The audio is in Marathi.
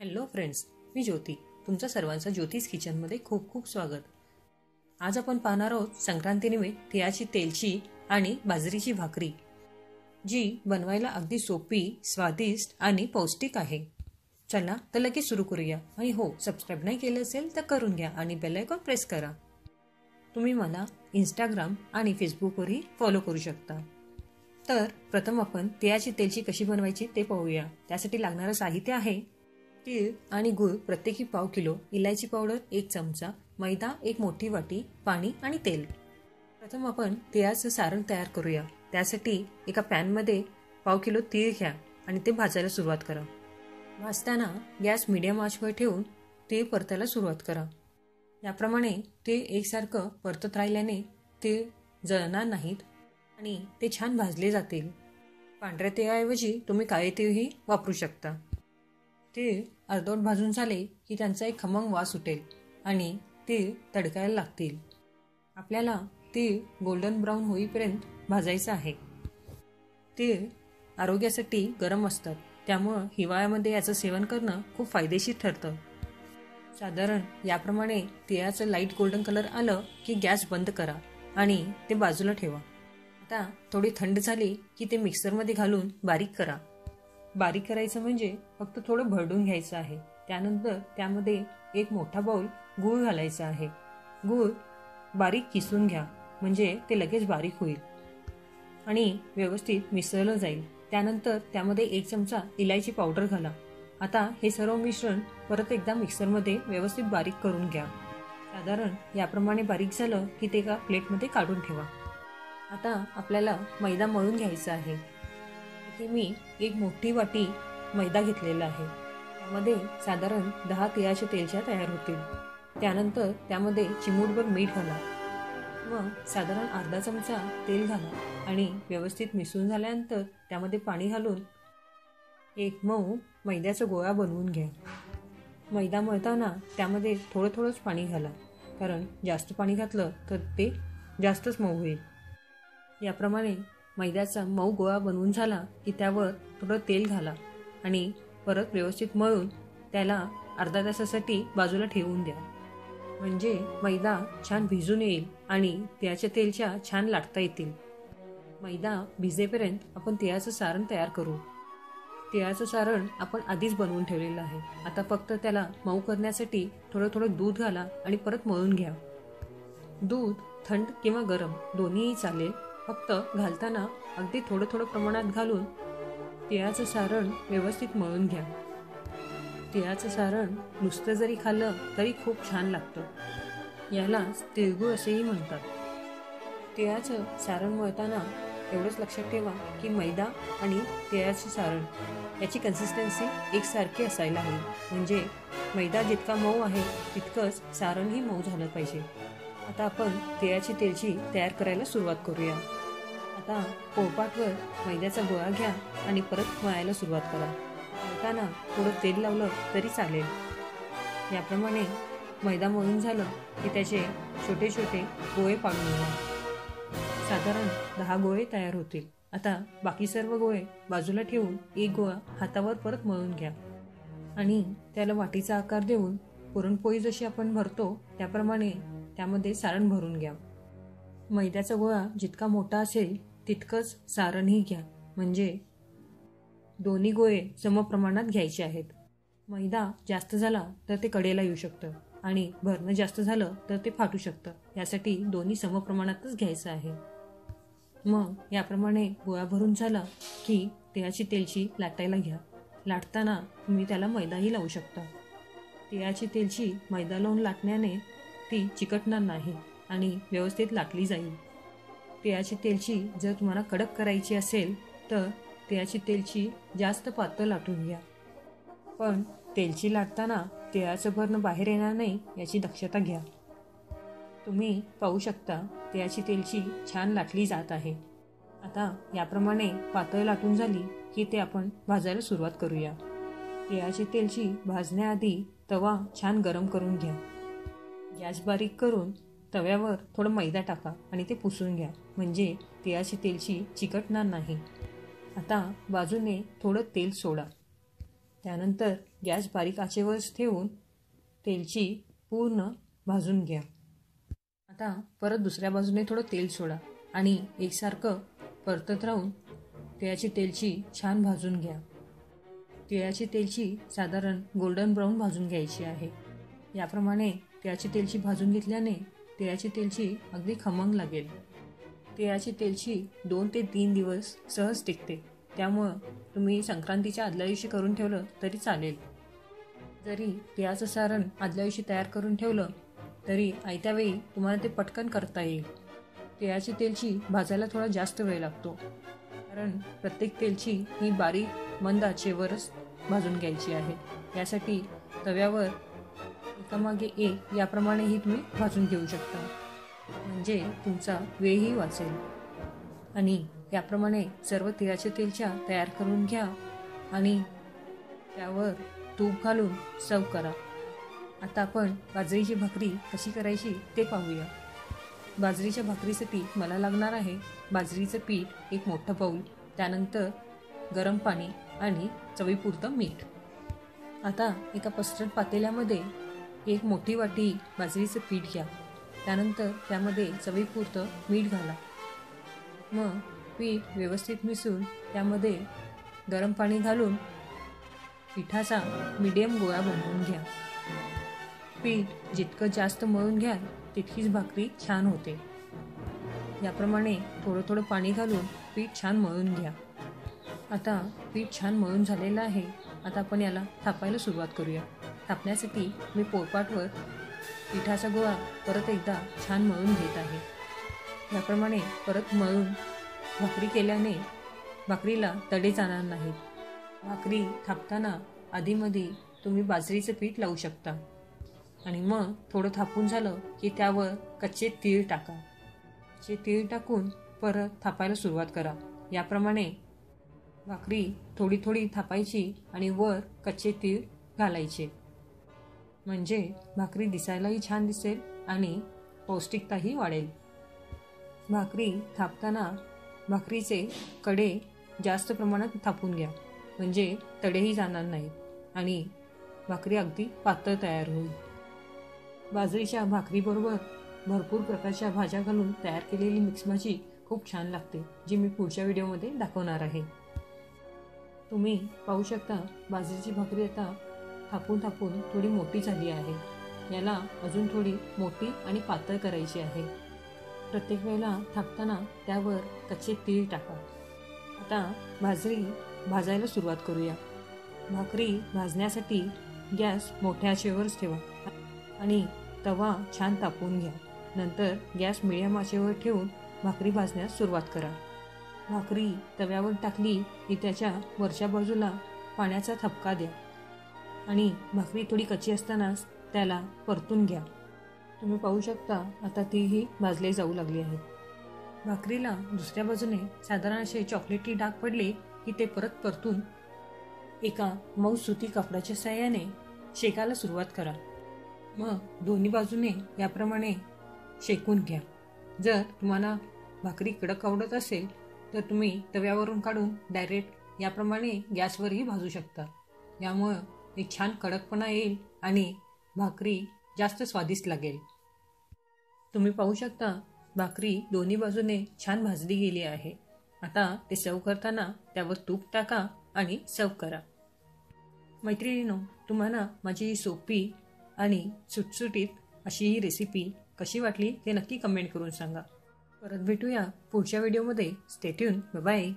हॅलो फ्रेंड्स मी ज्योती. तुमचं सर्वांचं ज्योतिष किचनमध्ये खूप खूप स्वागत. आज आपण पाहणार आहोत संक्रांतीनिमित्त तिळाची तेलची आणि बाजरीची भाकरी जी बनवायला अगदी सोपी स्वादिष्ट आणि पौष्टिक आहे. चला तर लगेच सुरू करूया. आणि हो सबस्क्राईब नाही केलं असेल तर करून घ्या आणि बेलायकॉन प्रेस करा. तुम्ही मला इंस्टाग्राम आणि फेसबुकवरही फॉलो करू शकता. तर प्रथम आपण तिळाची तेलची कशी बनवायची ते पाहूया. त्यासाठी लागणारं साहित्य आहे तीळ आणि गुळ प्रत्येकी पाव किलो इलायची पावडर एक चमचा मैदा एक मोठी वाटी पाणी आणि तेल. प्रथम आपण तिळाचं सारण तयार करूया. त्यासाठी एका पॅनमध्ये पाव किलो तीळ घ्या आणि ते भाजायला सुरुवात करा. भाजताना गॅस मिडियम आचवर ठेवून तीळ परतायला सुरुवात करा. याप्रमाणे तीळ एकसारखं परतत राहिल्याने तीळ जळणार नाहीत आणि ते छान भाजले जातील. पांढऱ्या तिळाऐवजी तुम्ही काळे तीळही वापरू शकता. तीळ अर्धवट भाजून झाले की त्यांचा एक खमंग वास सुटेल आणि तीळ तडकायला लागतील. आपल्याला तीळ गोल्डन ब्राऊन होईपर्यंत भाजायचं आहे. तीळ आरोग्यासाठी गरम असतात. त्यामुळं हिवाळ्यामध्ये याचं सेवन करणं खूप फायदेशीर ठरतं. साधारण याप्रमाणे तिळाचं लाइट गोल्डन कलर आलं की गॅस बंद करा आणि ते बाजूला ठेवा. आता थोडी थंड झाली की ते मिक्सरमध्ये घालून बारीक करा. बारीक करायचं म्हणजे फक्त थोडं भरडून घ्यायचं आहे. त्यानंतर त्यामध्ये एक मोठा बाऊल गूळ घालायचा आहे. गूळ बारीक किसून घ्या म्हणजे ते लगेच बारीक होईल आणि व्यवस्थित मिसळलं जाईल. त्यानंतर त्यामध्ये एक चमचा इलायची पावडर घाला. आता हे सर्व मिश्रण परत एकदा मिक्सरमध्ये व्यवस्थित बारीक करून घ्या. साधारण याप्रमाणे बारीक झालं की ते एका प्लेटमध्ये काढून ठेवा. आता आपल्याला मैदा मळून घ्यायचा आहे. इथे मी एक मोठी वाटी मैदा घेतलेला आहे. त्यामध्ये साधारण दहा तिळाच्या तेलच्या तयार होतील. त्यानंतर त्यामध्ये चिमूटभर मीठ घाला. मग साधारण अर्धा चमचा तेल घाला आणि व्यवस्थित मिसळून झाल्यानंतर त्यामध्ये पाणी घालून एक मऊ मैद्याचा गोळा बनवून घ्या. मैदा मळताना त्यामध्ये थोडं थोडंच पाणी घाला. कारण जास्त पाणी घातलं तर ते जास्तच मऊ होईल. याप्रमाणे मैद्याचा मऊ गोळा बनवून झाला की त्यावर थोडं तेल घाला आणि परत व्यवस्थित मळून त्याला अर्धा तासासाठी बाजूला ठेवून द्या. म्हणजे मैदा छान भिजून येईल आणि तिळाच्या तेलच्या छान लाटता येतील. मैदा भिजेपर्यंत आपण तिळाचं सारण तयार करू. तिळाचं सारण आपण आधीच बनवून ठेवलेलं आहे. आता फक्त त्याला मऊ करण्यासाठी थोडं थोडं दूध घाला आणि परत मळून घ्या. दूध थंड किंवा गरम दोन्हीही चालेल. फक्त घालताना अगदी थोडं थोडं प्रमाणात घालून तिळाचं सारण व्यवस्थित मळून घ्या. तिळाचं सारण नुसतं जरी खाल्लं तरी खूप छान लागतं. यालाच तिळगुळ असेही म्हणतात. तिळाचं सारण मळताना एवढंच लक्षात ठेवा की मैदा आणि तिळाचं सारण याची कन्सिस्टन्सी एकसारखी असायला हवी. म्हणजे मैदा जितका मऊ आहे तितकंच सारणही मऊ झालं पाहिजे. आता आपण तिळाची तेलची तयार करायला सुरुवात करूया. आता पोळपाटवर मैद्याचा गोळा घ्या आणि परत मळायला सुरुवात करा. मळताना थोडं तेल लावलं तरी चालेल. याप्रमाणे मैदा मळून झालं की त्याचे छोटे छोटे गोळे पाडून घ्या. साधारण दहा गोळे तयार होतील. आता बाकी सर्व गोळे बाजूला ठेवून एक गोळा हातावर परत मळून घ्या. आणि त्याला वाटीचा आकार देऊन पुरणपोळी जशी आपण भरतो त्याप्रमाणे त्यामध्ये सारण भरून घ्या. मैद्याचा गोळा जितका मोठा असेल तितकंच सारणही घ्या. म्हणजे दोन्ही गोळे समप्रमाणात घ्यायचे आहेत. मैदा जास्त झाला तर ते कडेला येऊ शकतं आणि भरणं जास्त झालं तर ते फाटू शकतं. यासाठी दोन्ही समप्रमाणातच घ्यायचं आहे. मग याप्रमाणे गोळा भरून झाला की तिळाची तेलची लाटायला घ्या. लाटताना तुम्ही त्याला मैदाही लावू शकता. तिळाची तेलची मैदा लावून लाटण्याने ती चिकटणार नाही आणि व्यवस्थित लाटली जाईल. तिळाची तेलची जर तुम्हाला कडक करायची असेल तर तिळाची तेलची जास्त पातळ लाटून घ्या. पण तेलची लाटताना तिळाचं भरणं बाहेर येणार नाही याची दक्षता घ्या. तुम्ही पाहू शकता तिळाची तेलची छान लाटली जात आहे. आता याप्रमाणे पातळ लाटून झाली की ते आपण भाजायला सुरुवात करूया. तिळाची तेलची भाजण्याआधी तवा छान गरम करून घ्या. गॅस बारीक करून तव्यावर थोडं मैदा टाका आणि ते पुसून घ्या. म्हणजे तिळाची तेलची चिकटणार नाही. आता बाजूने थोडं तेल सोडा. त्यानंतर गॅस बारीक आचेवर ठेवून तेलची पूर्ण भाजून घ्या. आता परत दुसऱ्या बाजूने थोडं तेल सोडा आणि एकसारखं परतत राहून तिळाची तेलची छान भाजून घ्या. तिळाची तेलची साधारण गोल्डन ब्राऊन भाजून घ्यायची आहे. याप्रमाणे तिळाची तेलची भाजून घेतल्याने तिळाची तेलची अगदी खमंग लागेल. तिळाची तेलची दोन ते तीन दिवस सहज टिकते. त्यामुळं तुम्ही संक्रांतीच्या आदल्या दिवशी करून ठेवलं तरी चालेल. जरी तिळाचं सारण आदल्या दिवशी तयार करून ठेवलं तरी आयत्या वेळी तुम्हाला ते पटकन करता येईल. तिळाची तेलची भाजायला थोडा जास्त वेळ लागतो. कारण प्रत्येक तेलची ही बारीक मंद आचेवरच भाजून घ्यायची आहे. यासाठी तव्यावर एकामागे एक याप्रमाणेही तुम्ही भाजून घेऊ शकता. म्हणजे तुमचा वेळही वाचेल. आणि याप्रमाणे सर्व तिळाच्या तेलच्या तयार करून घ्या आणि त्यावर तूप घालून सर्व करा. आता आपण बाजरीची भाकरी कशी करायची ते पाहूया. बाजरीच्या भाकरीसाठी मला लागणार आहे बाजरीचं पीठ एक मोठं बाऊल त्यानंतर गरम पाणी आणि चवीपुरतं मीठ. आता एका पसरट पातेल्यामध्ये एक मोठी वाटी बाजरीचं पीठ घ्या. त्यानंतर त्यामध्ये चवीपुरतं मीठ घाला. मग पीठ व्यवस्थित मिसळून त्यामध्ये गरम पाणी घालून पिठाचा मीडियम गोळा बनवून घ्या. पीठ जितकं जास्त मळून घ्याल तितकीच भाकरी छान होते. याप्रमाणे थोडं थोडं पाणी घालून पीठ छान मळून घ्या. आता पीठ छान मळून झालेलं आहे. आता आपण याला थापायला सुरुवात करूया. थापण्यासाठी मी पोळपाटवर पिठाचा गोळा परत एकदा छान मळून घेत आहे. याप्रमाणे परत मळून भाकरी केल्याने भाकरीला तडे जाणार नाहीत. भाकरी थापताना आधीमध्ये तुम्ही बाजरीचं पीठ लावू शकता. आणि मग थोडं थापून झालं की त्यावर कच्चे तीळ टाका. कच्चे तीळ टाकून परत थापायला सुरुवात करा. याप्रमाणे भाकरी थोडी थोडी थापायची आणि वर कच्चे तीळ घालायचे. म्हणजे भाकरी दिसायलाही छान दिसेल आणि पौष्टिकताही वाढेल. भाकरी थापताना भाकरीचे कडे जास्त प्रमाणात थापून घ्या. म्हणजे तडेही जाणार नाहीत आणि भाकरी अगदी पातळ तयार होईल. बाजरीच्या भाकरीबरोबर भरपूर प्रकारच्या भाज्या घालून तयार केलेली मिक्स भाजी खूप छान लागते जी मी पुढच्या व्हिडिओमध्ये दाखवणार आहे. तुम्ही पाहू शकता बाजरीची भाकरी आता थापून थापून थोडी मोठी झाली आहे. याला अजून थोडी मोठी आणि पातळ करायची आहे. प्रत्येक वेळेला थापताना त्यावर कच्चे तीळ टाका. आता भाजरी भाजायला सुरुवात करूया. भाकरी भाजण्यासाठी गॅस मोठ्या आचेवरच ठेवा आणि तवा छान तापवून घ्या. नंतर गॅस मिडियम आचेवर ठेवून भाकरी भाजण्यास सुरुवात करा. भाकरी तव्यावर टाकली की त्याच्या वरच्या बाजूला पाण्याचा थपका द्या. आणि भाकरी थोडी कच्ची असतानाच त्याला परतून घ्या. तुम्ही पाहू शकता आता तीही भाजले जाऊ लागली आहे भाकरीला दुसऱ्या बाजूने साधारण असे चॉकलेटी डाग पडले की ते परत परतून एका मऊ सुती कपड्याच्या साह्याने शेकायला सुरुवात करा. मग दोन्ही बाजूने याप्रमाणे शेकून घ्या. जर तुम्हाला भाकरी कडक आवडत असेल तर तुम्ही तव्यावरून काढून डायरेक्ट याप्रमाणे गॅसवरही भाजू शकता. यामुळं एक छान कडकपणा येईल आणि भाकरी जास्त स्वादिष्ट लागेल. तुम्ही पाहू शकता भाकरी दोन्ही बाजूने छान भाजली गेली आहे. आता ते सर्व करताना त्यावर तूप टाका आणि सर्व करा. मैत्रिणीनो तुम्हाला माझी सोपी आणि सुटसुटीत अशी ही रेसिपी कशी वाटली ते नक्की कमेंट करून सांगा. परत भेटूया पुढच्या व्हिडिओमध्ये स्टेट्यून बाय